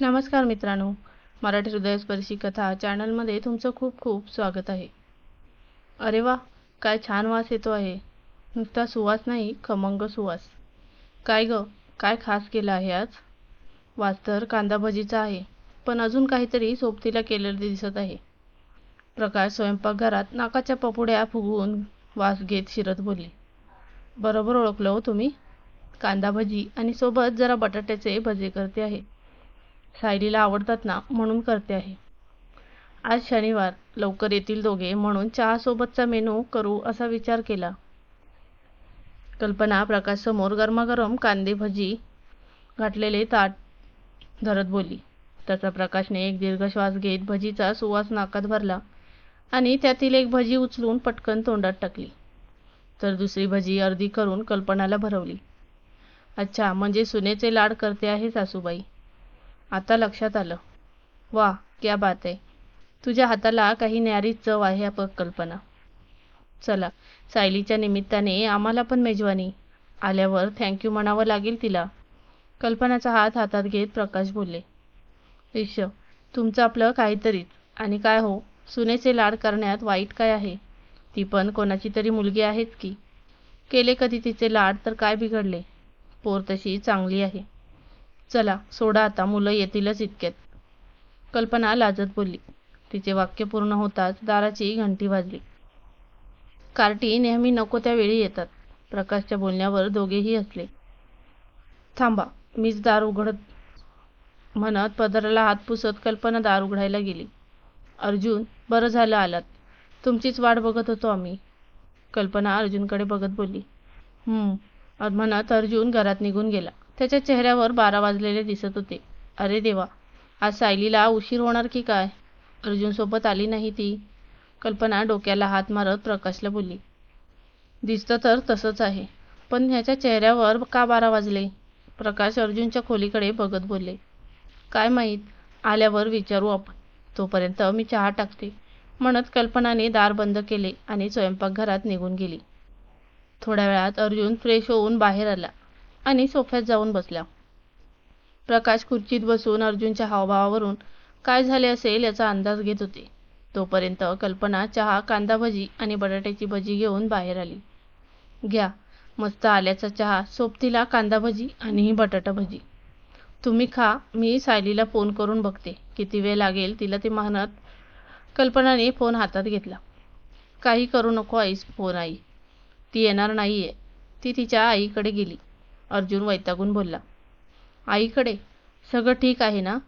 नमस्कार मित्रांनो मराठी हृदयस्पर्शी कथा चॅनलमध्ये तुमचं खूप खूप स्वागत आहे. अरे वा काय छान वास येतो आहे. नुसता सुवास नाही खमंग सुवास. काय ग काय खास केलं आहे आज? वास तर कांदा भजीचा आहे पण अजून काहीतरी सोबतीला केलेलं दिसत आहे. प्रकाश स्वयंपाकघरात नाकाच्या पपुड्या फुगवून वास घेत शिरत बोलले. बरोबर ओळखलं हो तुम्ही. कांदा भजी आणि सोबत जरा बटाट्याचे भजे करते आहे. सायलीला आवडतात ना म्हणून करते आहे. आज शनिवार लवकर येतील दोघे म्हणून चहासोबतचा मेनू करू असा विचार केला. कल्पना प्रकाश समोर गरमागरम कांदे भजी घातलेले ताट धरत बोलली. त्याचा प्रकाशने एक दीर्घ श्वास घेत भजीचा सुवास नाकात भरला आणि त्यातील एक भजी उचलून पटकन तोंडात टाकली. तर दुसरी भजी अर्धी करून कल्पनाला भरवली. अच्छा म्हणजे सुनेचे लाड करते आहे सासूबाई. आता लक्षात आलं. वा क्या बात आहे तुझ्या हाताला काही न्यारीच चव आहे बघ कल्पना. चला सायलीच्या निमित्ताने आम्हाला पण मेजवानी. आल्यावर थँक्यू म्हणावं लागेल तिला. कल्पनाचा हात हातात घेत प्रकाश बोलले. ईश तुमचं आपलं काहीतरीच. आणि काय हो सुनेचे लाड करण्यात वाईट काय आहे? ती पण कोणाची तरी मुलगी आहेच की? केले कधी तिचे लाड तर काय बिघडले? पोर तशी चांगली आहे. चला सोडा आता मुलं येतीलच इतक्यात. कल्पना लाजत बोलली. तिचे वाक्य पूर्ण होताच दाराची घंटी वाजली. कार्टी नेहमी नको त्या वेळी येतात. प्रकाशच्या बोलण्यावर दोघेही हसले. थांबा मीच दार उघडत म्हणत पदराला हात पुसत कल्पना दार उघडायला गेली. अर्जुन बरं झालं आलात. तुमचीच वाट बघत होतो आम्ही. कल्पना अर्जुनकडे बघत बोलली. हम्म म्हणत अर्जुन घरात निघून गेला. त्याच्या चेहऱ्यावर बारा वाजलेले दिसत होते. अरे देवा आज सायलीला उशीर होणार की काय? अर्जुनसोबत आली नाही ती. कल्पना डोक्याला हात मारत प्रकाशला बोलली. दिसतं तर तसंच आहे पण ह्याच्या चेहऱ्यावर का बारा वाजले? प्रकाश अर्जुनच्या खोलीकडे बघत बोलले. काय माहीत आल्यावर विचारू आपण. तोपर्यंत मी चहा टाकते. म्हणत कल्पनाने दार बंद केले आणि स्वयंपाकघरात निघून गेली. थोड्या वेळात अर्जुन फ्रेश होऊन बाहेर आला. आणि सोफ्यात जाऊन बसला प्रकाश खुर्चीत बसून अर्जुनच्या हावभावावरून काय झाले असेल याचा अंदाज घेत होते. तोपर्यंत कल्पना चहा कांदा भजी आणि बटाट्याची भजी घेऊन बाहेर आली. घ्या मस्त आल्याचा चहा सोबतीला कांदा भजी आणि ही बटाटा भजी. तुम्ही खा मी सायलीला फोन करून बघते. किती वेळ लागेल तिला ते म्हणत कल्पनाने फोन हातात घेतला. काही करू नको आईस फोन आई. ती येणार नाही आहे ती तिच्या आईकडे गेली. अर्जुन वैतागून बोलला. आईकडे सगळं ठीक आहे ना?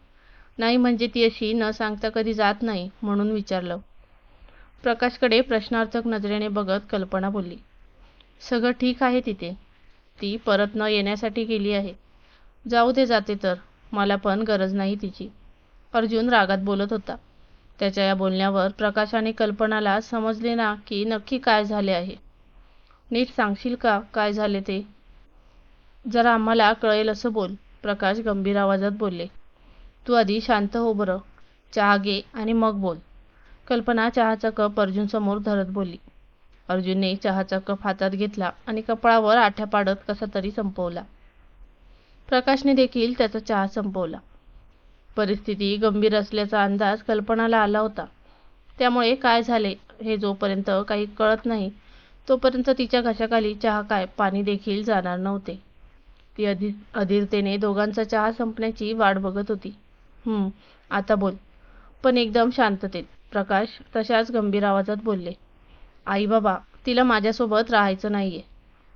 नाही म्हणजे ती अशी न सांगता कधी जात नाही म्हणून विचारलं. प्रकाशकडे प्रश्नार्थक नजरेने बघत कल्पना बोलली. सगळं ठीक आहे तिथे. ती परत न येण्यासाठी गेली आहे. जाऊ दे जाते तर. मला पण गरज नाही तिची. अर्जुन रागात बोलत होता. त्याच्या या बोलण्यावर प्रकाशाने कल्पनाला समजले ना की नक्की काय झाले आहे. नीट सांगशील का? काय झाले ते? जरा आम्हाला कळेल असं बोल. प्रकाश गंभीर आवाजात बोलले. तू आधी शांत हो बरं. चहा घे आणि मग बोल. कल्पना चहाचा कप अर्जुनसमोर धरत बोलली. अर्जुनने चहाचा कप हातात घेतला आणि कपाळावर आठ्या पाडत कसा तरी संपवला. प्रकाशने देखील त्याचा चहा संपवला. परिस्थिती गंभीर असल्याचा अंदाज कल्पनाला आला होता. त्यामुळे काय झाले हे जोपर्यंत काही कळत नाही तोपर्यंत तिच्या घशाखाली चहा काय पाणी देखील जाणार नव्हते. ती अधि अधीरतेने दोघांचा चहा संपण्याची वाट बघत होती. हम्म आता बोल. पण एकदम शांततेत. प्रकाश तशाच गंभीर आवाजात बोलले. आई बाबा तिला माझ्यासोबत राहायचं नाहीये.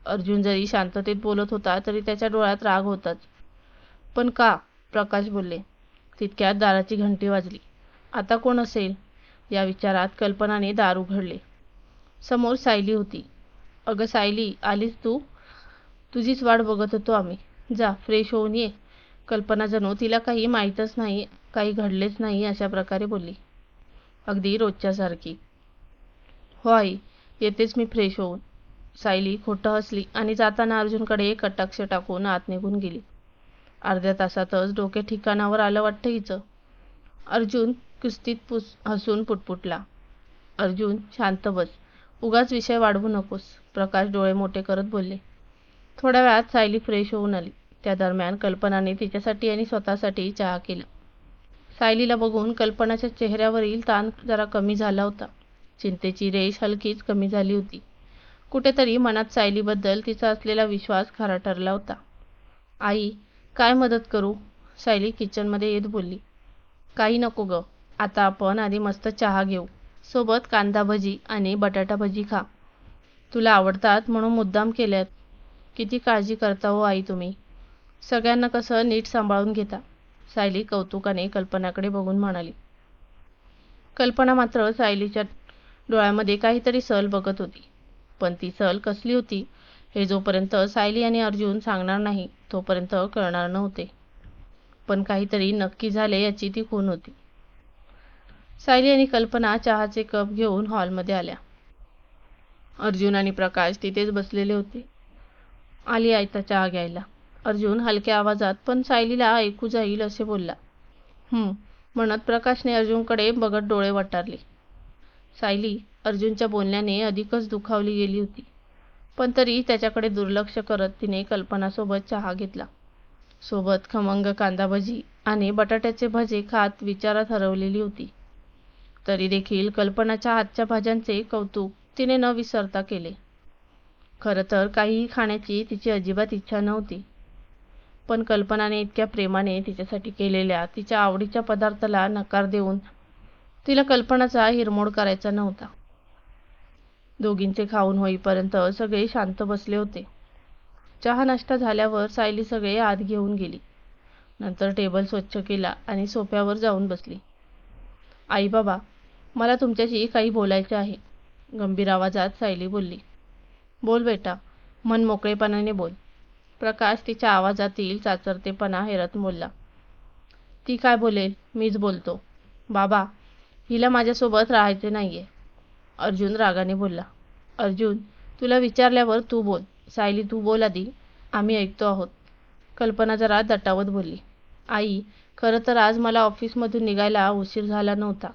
अर्जुन जरी शांततेत बोलत होता तरी त्याच्या डोळ्यात राग होताच. पण का? प्रकाश बोलले. तितक्यात दाराची घंटी वाजली. आता कोण असेल? या विचारात कल्पनाने दार उघडले. समोर सायली होती. अगं सायली आलीस तू? तुझीच वाट बघत होतो आम्ही. जा फ्रेश होऊन ये. कल्पना जणू तिला काही माहीतच नाही काही घडलेच नाही अशा प्रकारे बोलली. अगदी रोजच्यासारखी. हो आई येतेच मी फ्रेश होऊन. सायली खोटं हसली आणि जाताना अर्जुनकडे एक कटाक्ष टाकून आत निघून गेली. अर्ध्या तासातच डोके ठिकाणावर आलं वाटतं हिचं. अर्जुन कुस्तीत पुस हसून पुटपुटला. अर्जुन शांत बस. उगाच विषय वाढवू नकोस. प्रकाश डोळे मोठे करत बोलले. थोड्या वेळात सायली फ्रेश होऊन आली. त्या दरम्यान कल्पनाने तिच्यासाठी आणि स्वतःसाठी चहा केला. सायलीला बघून कल्पनाच्या चेहऱ्यावरील ताण जरा कमी झाला होता. चिंतेची रेष हलकीच कमी झाली होती. कुठेतरी मनात सायलीबद्दल तिचा असलेला विश्वास खरा ठरला होता. आई काय मदत करू? सायली किचनमध्ये येत बोलली. काही नको ग. आता आपण आधी मस्त चहा घेऊ. सोबत कांदा भजी आणि बटाटा भजी खा. तुला आवडतात म्हणून मुद्दाम केल्यात. किती काळजी करता हो आई तुम्ही? सगळ्यांना कसं नीट सांभाळून घेता? सायली कौतुकाने कल्पनाकडे बघून म्हणाली. कल्पना मात्र सायलीच्या डोळ्यामध्ये काहीतरी सल बघत होती. पण ती सल कसली होती हे जोपर्यंत सायली आणि अर्जुन सांगणार नाही तोपर्यंत कळणार नव्हते. पण काहीतरी नक्की झाले याची ती खून होती. सायली आणि कल्पना चहाचे कप घेऊन हॉलमध्ये आल्या. अर्जुन आणि प्रकाश तिथेच बसलेले होते. आली आयता चहा घ्यायला अर्जुन हलक्या आवाजात पण सायलीला ऐकू जाईल असे बोलला. म्हणत प्रकाशने अर्जुनकडे बघत डोळे वटारले. सायली अर्जुनच्या बोलण्याने अधिकच दुखावली गेली होती. पण तरी त्याच्याकडे दुर्लक्ष करत तिने कल्पनासोबत चहा घेतला. सोबत खमंग कांदा भजी आणि बटाट्याचे भजे खात विचारात हरवलेली होती. तरी देखील कल्पनाच्या हातच्या भाज्यांचे कौतुक तिने न विसरता केले. खरं तर काहीही खाण्याची तिची अजिबात इच्छा नव्हती. पण कल्पनाने इतक्या प्रेमाने तिच्यासाठी केलेल्या तिच्या आवडीच्या पदार्थाला नकार देऊन तिला कल्पनाचा हिरमोड करायचा नव्हता. दोघींचे खाऊन होईपर्यंत सगळे शांत बसले होते. चहा नाश्ता झाल्यावर सायली सगळे आत घेऊन गेली. नंतर टेबल स्वच्छ केला आणि सोफ्यावर जाऊन बसली. आई बाबा मला तुमच्याशी काही बोलायचे आहे गंभीर आवाजात सायली बोलली. बोल बेटा मन मोकळेपणाने बोल. प्रकाश तिच्या आवाजातील चाचरतेपणा हेरत बोलला. ती काय बोलेल मीच बोलतो. बाबा हिला माझ्यासोबत राहायचे नाही आहे अर्जुन रागाने बोलला. अर्जुन तुला विचारल्यावर तू बोल. सायली तू बोल आधी. आम्ही ऐकतो आहोत. कल्पना जरा दटावत बोलली. आई खरं तर आज मला ऑफिसमधून निघायला उशीर झाला नव्हता.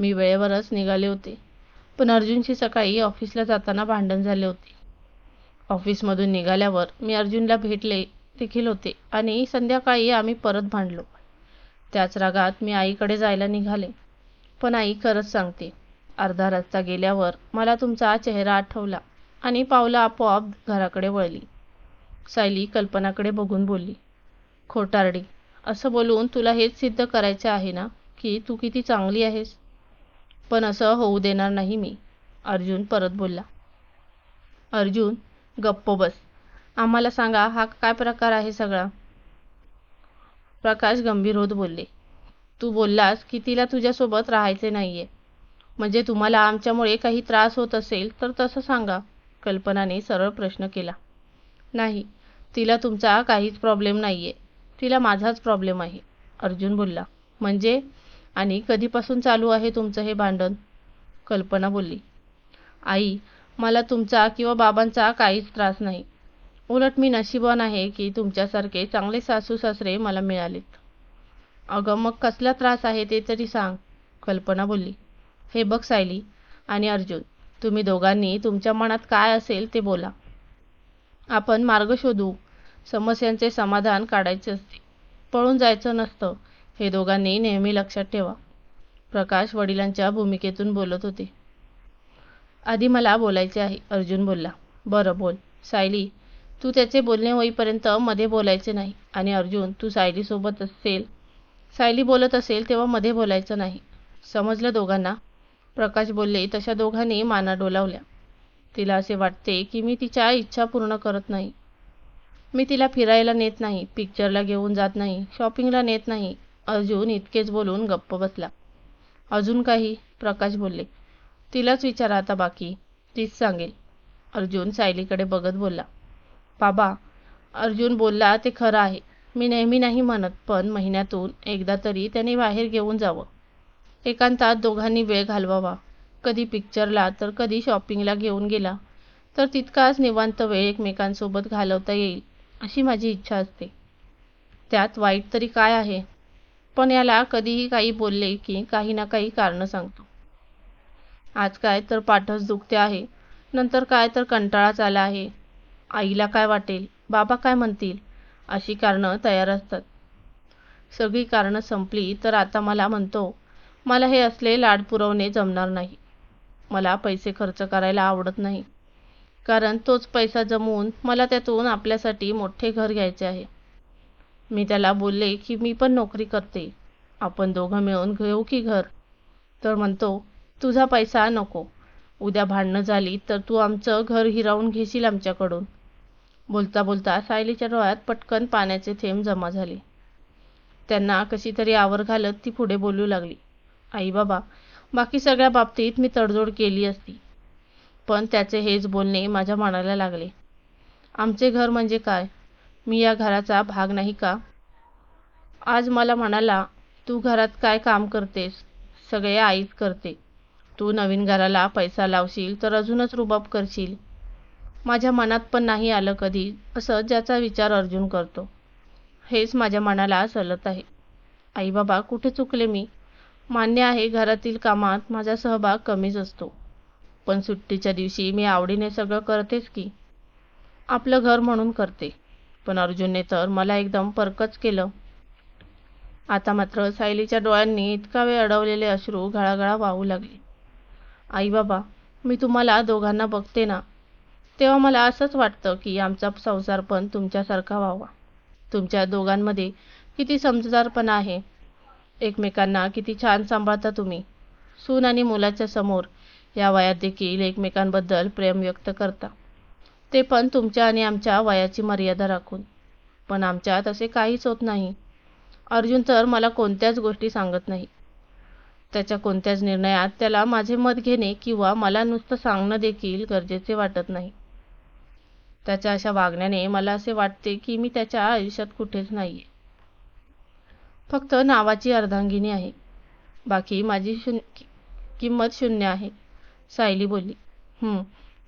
मी वेळेवरच निघाले होते. पण अर्जुनशी सकाळी ऑफिसला जाताना भांडण झाले होते. ऑफिसमधून निघाल्यावर मी अर्जुनला भेटले देखील होते आणि संध्याकाळी आम्ही परत भांडलो. त्याच रागात मी आईकडे जायला निघाले. पण आई खरंच सांगते अर्धा रस्ता गेल्यावर मला तुमचा चेहरा आठवला आणि पावलं आपोआप घराकडे वळली. सायली कल्पनाकडे बघून बोलली खोटारडी असं बोलून तुला हेच सिद्ध करायचं आहे ना की तू किती चांगली आहेस? पण असं होऊ देणार नाही मी. अर्जुन परत बोलला. अर्जुन गप्प बस. आम्हाला सांगा हा काय प्रकार आहे सगळा? प्रकाश गंभीर होत बोलले. तू बोललास की तिला तुझ्यासोबत राहायचे नाहीये. म्हणजे तुम्हाला आमच्यामुळे काही त्रास होत असेल तर तसं सांगा. कल्पनाने सरळ प्रश्न केला. नाही तिला तुमचा काहीच प्रॉब्लेम नाहीये. तिला माझाच प्रॉब्लेम आहे. अर्जुन बोलला. म्हणजे? आणि कधीपासून चालू आहे तुमचं हे भांडण? कल्पना बोलली. आई मला तुमचा किंवा बाबांचा काहीच त्रास नाही. उलट मी नशिबान आहे की तुमच्यासारखे चांगले सासू सासरे मला मिळालेत. अगं मग कसला त्रास आहे ते तरी सांग कल्पना बोलली. हे बघ सायली आणि अर्जुन तुम्ही दोघांनी तुमच्या मनात काय असेल ते बोला. आपण मार्ग शोधू समस्यांचे समाधान काढायचे असते. पळून जायचं नसतं. हे दोघांनी नेहमी लक्षात ठेवा. प्रकाश वडिलांच्या भूमिकेतून बोलत होते. आधी मला बोलायचे आहे अर्जुन बोलला. बरं बोल. सायली तू त्याचे बोलणे होईपर्यंत मध्ये बोलायचे नाही आणि अर्जुन तू सायलीसोबत असेल. सायली बोलत असेल तेव्हा मध्ये बोलायचं नाही. समजलं दोघांना? प्रकाश बोलले तशा दोघांनी माना डोलावल्या. तिला असे वाटते की मी तिच्या इच्छा पूर्ण करत नाही. मी तिला फिरायला नेत नाही पिक्चरला घेऊन जात नाही शॉपिंगला नेत नाही. अर्जुन इतकेच बोलून गप्प बसला. अजून काही? प्रकाश बोलले. तिलाच विचारा आता बाकी. तीच सांगेल. अर्जुन सायलीकडे बघत बोलला. बाबा अर्जुन बोलला ते खरं आहे. मी नेहमी नाही म्हणत पण महिन्यातून एकदा तरी त्याने बाहेर घेऊन जावं. एकांतात दोघांनी वेळ घालवावा. कधी पिक्चरला तर कधी शॉपिंगला घेऊन गेला. तर तितकाच निवांत वेळ एकमेकांसोबत घालवता येईल अशी माझी इच्छा असते. त्यात वाईट तरी काय आहे? पण याला कधीही काही बोलले की काही ना काही कारणं सांगतो. आज काय तर पाठच दुखते आहे. नंतर काय तर कंटाळाच आला आहे. आईला काय वाटेल? बाबा काय म्हणतील? अशी कारणं तयार असतात. सगळी कारणं संपली तर आता मला म्हणतो मला हे असले लाड पुरवणे जमणार नाही. मला पैसे खर्च करायला आवडत नाही. कारण तोच पैसा जमवून मला त्यातून आपल्यासाठी मोठे घर घ्यायचे आहे. मी त्याला बोलले की मी पण नोकरी करते. आपण दोघं मिळून घेऊ की घर? तर म्हणतो तुझा पैसा नको. उद्या भांडणं झाली तर तू आमचं घर हिरावून घेशील आमच्याकडून. बोलता बोलता सायलीच्या डोळ्यात पटकन पाण्याचे थेंब जमा झाले. त्यांना कशी तरी आवर घालत ती पुढे बोलू लागली. आई बाबा बाकी सगळ्या बाबतीत मी तडजोड केली असती. पण त्याचे हेच बोलणे माझ्या मनाला लागले. आमचे घर म्हणजे काय? मी या घराचा भाग नाही का? आज मला म्हणाला तू घरात काय काम करतेस? सगळे आईच करते. तू नवीन घराला पैसा लावशील तर अजूनच रुबाब करशील. माझ्या मनात पण नाही आलं कधी असं ज्याचा विचार अर्जुन करतो. हेच माझ्या मनाला सलत आहे. आई बाबा कुठे चुकले मी? मान्य आहे घरातील कामात माझा सहभाग कमीच असतो. पण सुट्टीच्या दिवशी मी आवडीने सगळं करतेच की? आपलं घर म्हणून करते. पण अर्जुनने तर मला एकदम परकच केलं. आता मात्र सायलीच्या डोळ्यांनी इतका वेळ अडवलेले अश्रू घळाघळा वाहू लागले. आई बाबा मी तुम्हाला दोघांना बघते ना. तेव्हा मला असंच वाटतं की आमचा संसार पण तुमच्यासारखा व्हावा. तुमच्या दोघांमध्ये किती समजदारपणा आहे. एकमेकांना किती छान सांभाळता तुम्ही. सून आणि मुलाच्या समोर या वयात देखील एकमेकांबद्दल प्रेम व्यक्त करता. ते पण तुमच्या आणि आमच्या वयाची मर्यादा राखून. पण आमच्यात असे काहीच होत नाही. अर्जुन तर मला कोणत्याच गोष्टी सांगत नाही. त्याच्या कोणत्याच निर्णयात त्याला माझे मत घेणे किंवा मला नुसतं सांगणं देखील गरजेचे वाटत नाही. त्याच्या अशा वागण्याने मला असे वाटते की मी त्याच्या आयुष्यात कुठेच नाही आहे फक्त नावाची अर्धांगिनी आहे. बाकी माझी शून्य किंमत शून्य आहे सायली बोलली.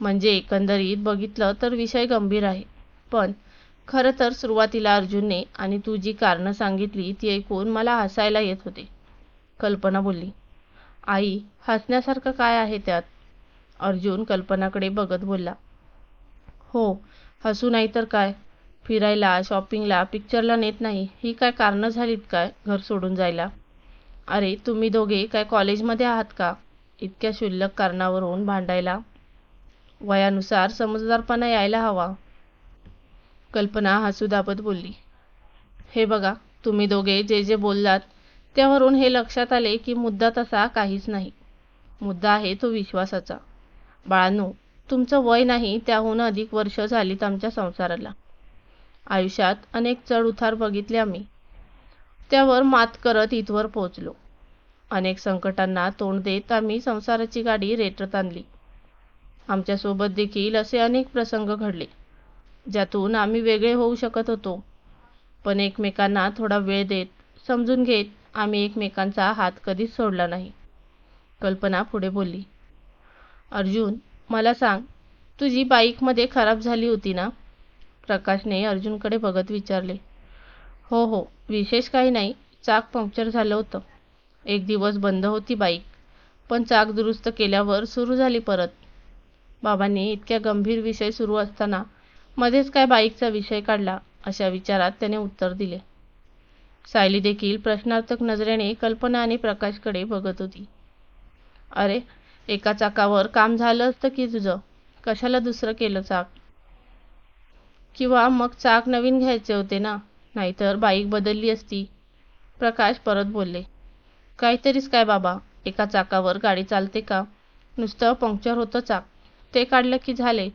म्हणजे एकंदरीत बघितलं तर विषय गंभीर आहे. पण खरं तर सुरुवातीला अर्जुनने आणि तू जी कारणं सांगितली ती ऐकून मला हसायला येत होते. कल्पना बोलली आई हसण्यासारखं काय आहे त्यात? अर्जुन कल्पनाकडे बघत बोलला हो हसू नाही तर काय? फिरायला शॉपिंगला पिक्चरला नेत नाही. ही काय कारणं झालीत काय घर सोडून जायला? अरे तुम्ही दोघे काय कॉलेजमध्ये आहात का? इतक्या क्षुल्लक कारणावरून भांडायला वयानुसार समजदारपणा यायला हवा. कल्पना हसू दाबत बोलली. हे बघा तुम्ही दोघे जे जे बोललात त्यावरून हे लक्षात आले की मुद्दा तसा काहीच नाही. मुद्दा आहे तो विश्वासाचा. बाळांनो तुमचं वय नाही त्याहून अधिक वर्ष झालीत आमच्या संसाराला. आयुष्यात अनेक चढउतार बघितले आम्ही. त्यावर मात करत इथवर पोहोचलो. अनेक संकटांना तोंड देत आम्ही संसाराची गाडी रेटत आणली. आमच्यासोबत देखील असे अनेक प्रसंग घडले ज्यातून आम्ही वेगळे होऊ शकत होतो. पण एकमेकांना थोडा वेळ देत समजून घेत आम्ही एकमेकांचा हात कधीच सोडला नाही. कल्पना पुढे बोलली अर्जुन मला सांग तुझी बाईकमध्ये खराब झाली होती ना? प्रकाशने अर्जुनकडे बघत विचारले हो हो विशेष काही नाही चाक पंक्चर झालं होतं. एक दिवस बंद होती बाईक पण चाक दुरुस्त केल्यावर सुरू झाली परत. बाबांनी इतक्या गंभीर विषय सुरू असताना मध्येच काय बाईकचा विषय काढला अशा विचारात त्याने उत्तर दिले. सायली देखील प्रश्नार्थक नजरेने कल्पना आणि प्रकाशकडे बघत होती. अरे एका चाकावर काम झालं असतं की तुझं? कशाला दुसरं केलं चाक? किंवा मग चाक नवीन घ्यायचे होते ना? नाहीतर बाईक बदलली असती? प्रकाश परत बोलले काहीतरीच काय बाबा एका चाकावर गाडी चालते का? नुसतं पंक्चर होतं चाक. ते काढलं की झाले.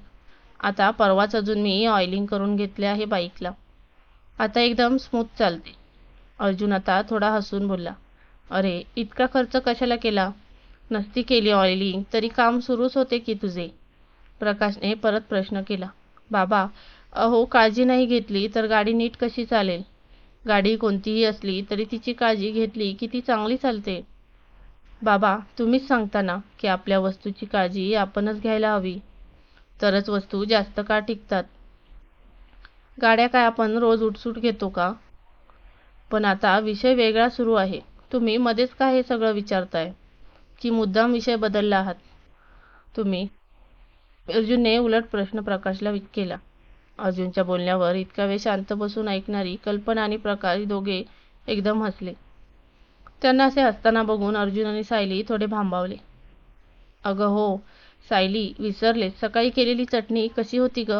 आता परवाच अजून मी ऑइलिंग करून घेतले आहे बाईकला. आता एकदम स्मूथ चालते. अर्जुन आता थोडा हसून बोलला अरे इतका खर्च कशाला केला? नसती केली ऑइलिंग तरी काम सुरूच होते की तुझे? प्रकाशने परत प्रश्न केला बाबा अहो काळजी नाही घेतली तर गाडी नीट कशी चालेल? गाडी कोणतीही असली तरी तिची काळजी घेतली की ती चांगली चालते. बाबा तुम्हीच सांगता ना की आपल्या वस्तूची काळजी आपणच घ्यायला हवी. तरच वस्तू जास्त काळ टिकतात. गाड्या काय आपण रोज उठसूट घेतो का? पण आता विषय वेगळा सुरू आहे. तुम्ही मध्येच का हे सगळं विचारताय? की मुद्दाम विषय बदलला आहात? तुम्ही अर्जुनने उलट प्रश्न प्रकाशला केला. अर्जुनच्या बोलण्यावर इतका वेळ शांत बसून ऐकणारी कल्पना आणि प्रकाश दोघे एकदम हसले. त्यांना असे हसताना बघून अर्जुन आणि सायली थोडे भांबावले. अगं हो सायली विसरले. सकाळी केलेली चटणी कशी होती ग?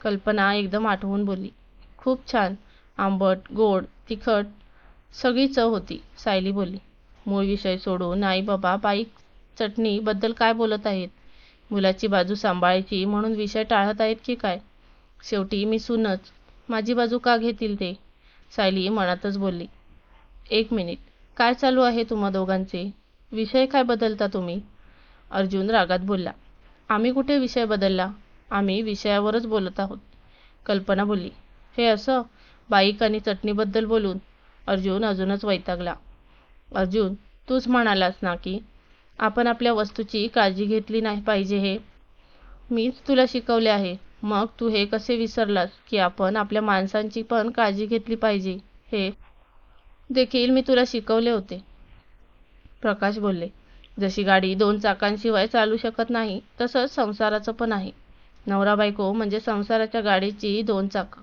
कल्पना एकदम आठवून बोलली. खूप छान. आंबट गोड तिखट सगळी चव होती सायली बोलली. मूळ विषय सोडून आई बाबा बाई चटणीबद्दल काय बोलत आहेत? मुलाची बाजू सांभाळायची म्हणून विषय टाळत आहेत की काय? शेवटी मी सूनच. माझी बाजू का घेतील ते? सायली मनातच बोलली. एक मिनिट. काय चालू आहे तुम्हा दोघांचे? विषय काय बदलता तुम्ही? अर्जुन रागात बोलला. आम्ही कुठे विषय बदलला? आम्ही विषयावरच बोलत आहोत. कल्पना बोलली. हे असं? बाईक आणि चटणीबद्दल बोलून अर्जुन अजूनच वैतागला. अर्जुन तूच म्हणालास ना की आपण आपल्या वस्तूची काळजी घेतली नाही पाहिजे हे. मीच तुला शिकवले आहे. मग तू हे कसे विसरलास की आपण आपल्या माणसांची पण काळजी घेतली पाहिजे हे? देखील मी तुला शिकवले होते. प्रकाश बोलले जशी गाडी दोन चाकांशिवाय चालू शकत नाही तसंच संसाराचं पण आहे. नवरा बायको म्हणजे संसाराच्या गाडीची दोन चाकं.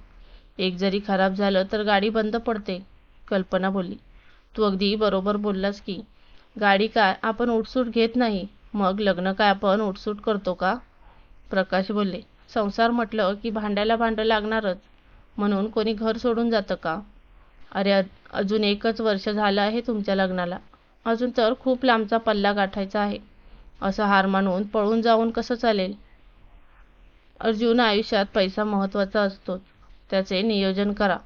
एक जरी खराब झालं तर गाडी बंद पडते कल्पना बोलली. तू अगदी बरोबर बोललास की गाडी काय आपण उठसूट घेत नाही मग लग्न काय आपण उठसूट करतो का? प्रकाश बोलले संसार म्हटलं की भांड्याला भांडं लागणारच म्हणून कोणी घर सोडून जातं का? अरे अजून एकच वर्ष झालं आहे तुमच्या लग्नाला. अजून तर खूप लांबचा पल्ला गाठायचा आहे. असं हार मानून पळून जाऊन कसं चालेल? अर्जुन आयुष्यात पैसा महत्त्वाचा असतो. त्याचे नियोजन करा.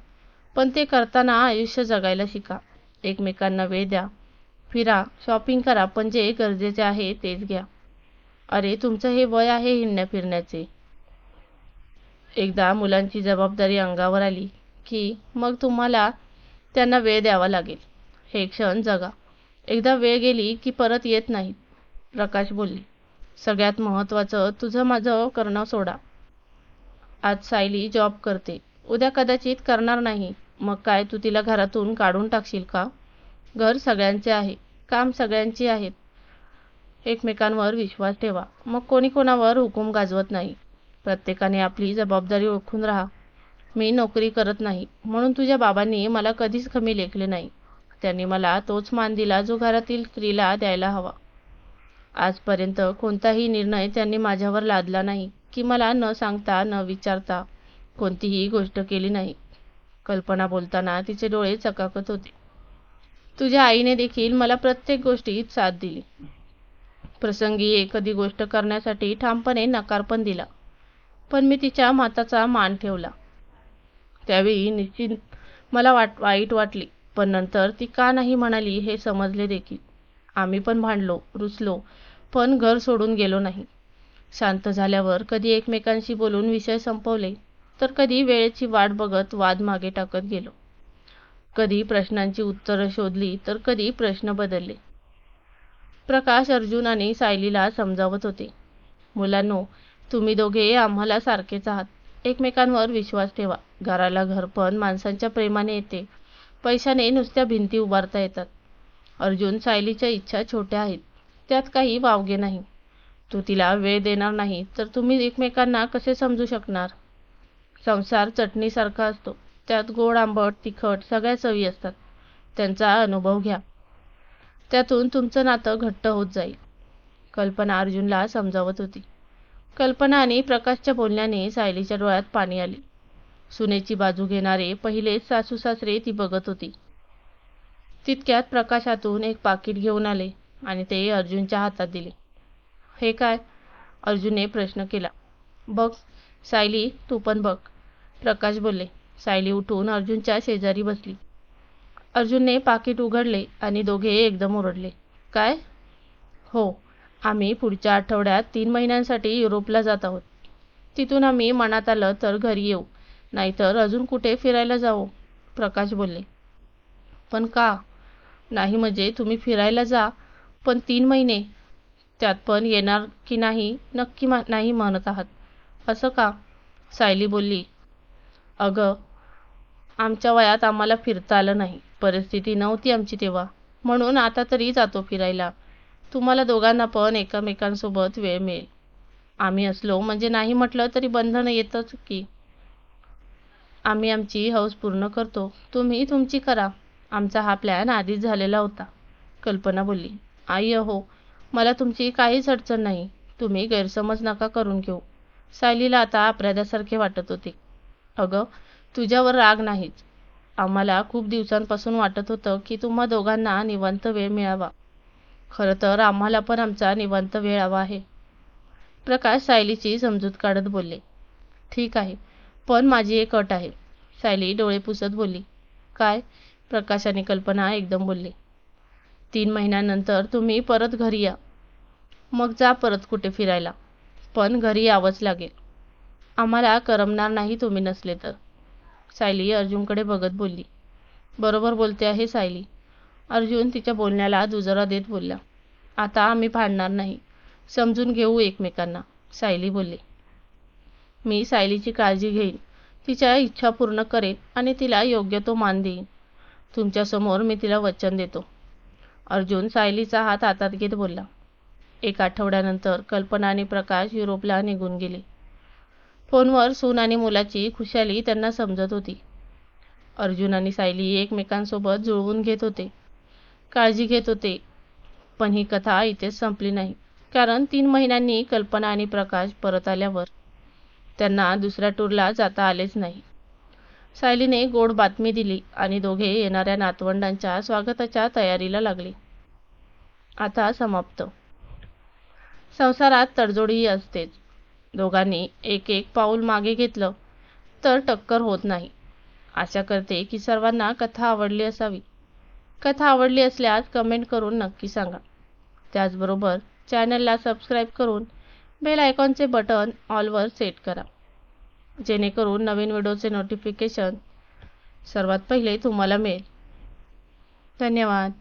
पण ते करताना आयुष्य जगायला शिका. एकमेकांना वेळ द्या. फिरा शॉपिंग करा पण जे गरजेचे आहे तेच घ्या. अरे तुमचं हे वय आहे हिंडण्या फिरण्याचे एकदा मुलांची जबाबदारी अंगावर आली की मग तुम्हाला त्यांना वेळ द्यावा लागेल. हे क्षण जगा. एकदा वेळ गेली की परत येत नाही. प्रकाश बोलले सगळ्यात महत्त्वाचं तुझं माझं करणं सोडा. आज सायली जॉब करते. उद्या कदाचित करणार नाही. मग काय तू तिला घरातून काढून टाकशील का? घर सगळ्यांचे आहे. काम सगळ्यांची आहेत. एकमेकांवर विश्वास ठेवा. मग कोणी कोणावर हुकूम गाजवत नाही. प्रत्येकाने आपली जबाबदारी ओळखून राहा. मी नोकरी करत नाही. म्हणून तुझ्या बाबांनी मला कधीच कमी लेखले नाही. त्यांनी मला तोच मान दिला जो घरातील स्त्रीला द्यायला हवा. आजपर्यंत कोणताही निर्णय त्यांनी माझ्यावर लादला नाही की मला न सांगता न विचारता कोणतीही गोष्ट केली नाही. कल्पना बोलताना तिचे डोळे चकाकत होते. तुझ्या आईने देखील मला प्रत्येक गोष्टीत साथ दिली. प्रसंगी एखादी गोष्ट करण्यासाठी ठामपणे नकार पण दिला. पण मी तिच्या माताचा मान ठेवला. त्यावेळी निश्चित मला वाट वाईट वाटली. पण नंतर ती का नाही म्हणाली हे समजले देखील. आम्ही पण भांडलो रुचलो पण घर सोडून गेलो नाही. शांत झाल्यावर कधी एकमेकांशी बोलून विषय संपवले तर कधी वेळेची वाट बघत वाद मागे टाकत गेलो. कधी प्रश्नांची उत्तरं शोधली तर कधी प्रश्न बदलले. प्रकाश अर्जुन आणि सायलीला समजावत होते. मुलांनो तुम्ही दोघे आम्हाला सारखेच आहात. एकमेकांवर विश्वास ठेवा. घराला घरपण माणसांच्या प्रेमाने येते. पैशाने नुसत्या भिंती उभारता येतात. अर्जुन सायलीच्या इच्छा छोट्या आहेत. त्यात काही वावगे नाही. तू तिला वेळ देणार नाही तर तुम्ही एकमेकांना कसे समजू शकणार? संसार चटणीसारखा असतो. त्यात गोड आंबट तिखट सगळ्या चवी असतात. त्यांचा अनुभव घ्या. त्यातून तुमचं नातं घट्ट होत जाईल. कल्पना अर्जुनला समजावत होती. कल्पना आणि प्रकाशच्या बोलण्याने सायलीच्या डोळ्यात पाणी आले. सुनेची बाजू घेणारे पहिलेच सासू सासरे ती बघत होती. तितक्यात प्रकाशातून एक पाकिट घेऊन आले आणि ते अर्जुनच्या हातात दिले. हे काय? अर्जुनने प्रश्न केला. बघ सायली तू पण बघ प्रकाश बोलले. सायली उठून अर्जुनच्या शेजारी बसली. अर्जुनने पाकिट उघडले आणि दोघे एकदम ओरडले. काय? हो आम्ही पुढच्या आठवड्यात तीन महिन्यांसाठी युरोपला जात आहोत. तिथून आम्ही मनात आलं तर घरी येऊ. नाहीतर अजून कुठे फिरायला जाऊ प्रकाश बोलले. पण का? नाही म्हणजे तुम्ही फिरायला जा पण तीन महिने. त्यात पण येणार की नाही नक्की मा नाही म्हणत आहात. असं का? सायली बोलली. अगं आमच्या वयात आम्हाला फिरता आलं नाही. परिस्थिती नव्हती आमची तेव्हा. म्हणून आता तरी जातो फिरायला. तुम्हाला दोघांना पण एकमेकांसोबत वेळ मिळेल. आम्ही असलो म्हणजे नाही म्हटलं तरी बंधनं येतच की. आम्ही आमची हौस पूर्ण करतो. तुम्ही तुमची करा. आमचा हा प्लॅन आधीच झालेला होता. कल्पना बोलली आई अहो मला तुमची काहीच अडचण नाही. तुम्ही गैरसमज नका करून घेऊ. सायलीला आता अपराध्यासारखे वाटत होते. अगं तुझ्यावर राग नाहीच. आम्हाला खूप दिवसांपासून वाटत होतं की तुम्हा दोघांना निवांत वेळ मिळावा. खरं तर आम्हाला पण आमचा निवांत वेळ हवा आहे. प्रकाश सायलीची समजूत काढत बोलले. ठीक आहे पण माझी एक अट आहे. सायली डोळे पुसत बोलली. काय? प्रकाश आणि कल्पना एकदम बोलली. तीन महिन्यानंतर तुम्ही परत घरी या. मग जा परत कुठे फिरायला. पण घरी यावंच लागेल. आम्हाला करमणार नाही तुम्ही नसले तर. सायली अर्जुनकडे बघत बोलली. बरोबर बोलते आहे सायली. अर्जुन तिच्या बोलण्याला दुजोरा देत बोलला आता आम्ही भांडणार नाही. समजून घेऊ एकमेकांना सायली बोलली. मी सायलीची काळजी घेईन. तिच्या इच्छा पूर्ण करेन आणि तिला योग्य तो मान देईन. तुमच्यासमोर मी तिला वचन देतो. अर्जुन सायलीचा हात हातात घेत बोलला. एक आठवड्यानंतर कल्पना आणि प्रकाश युरोपला निघून गेले. फोनवर सून आणि मुलाची खुशाली त्यांना समजत होती. अर्जुन आणि सायली एकमेकांसोबत जुळवून घेत होते. काळजी घेत होते. पण ही कथा इथेच संपली नाही. कारण तीन महिन्यांनी कल्पना आणि प्रकाश परत आल्यावर त्यांना दुसऱ्या टूरला जाता आलेच नाही. सायलीने गोड बातमी दिली आणि दोघे येणाऱ्या नातवंडांच्या स्वागताच्या तयारीला लागले. आता समाप्त. संसारात तडजोडीही असतेच. दोघांनी एक एक पाऊल मागे घेतलं तर टक्कर होत नाही. आशा करते की सर्वांना कथा आवडली असावी. कथा आवडली असल्यास कमेंट करून नक्की सांगा. त्याचबरोबर चॅनलला सबस्क्राईब करून बेल आयकॉनचे बटन ऑलवर सेट करा. जेणेकरून नवीन व्हिडिओचे नोटिफिकेशन सर्वात पहिले तुम्हाला मिळेल. धन्यवाद.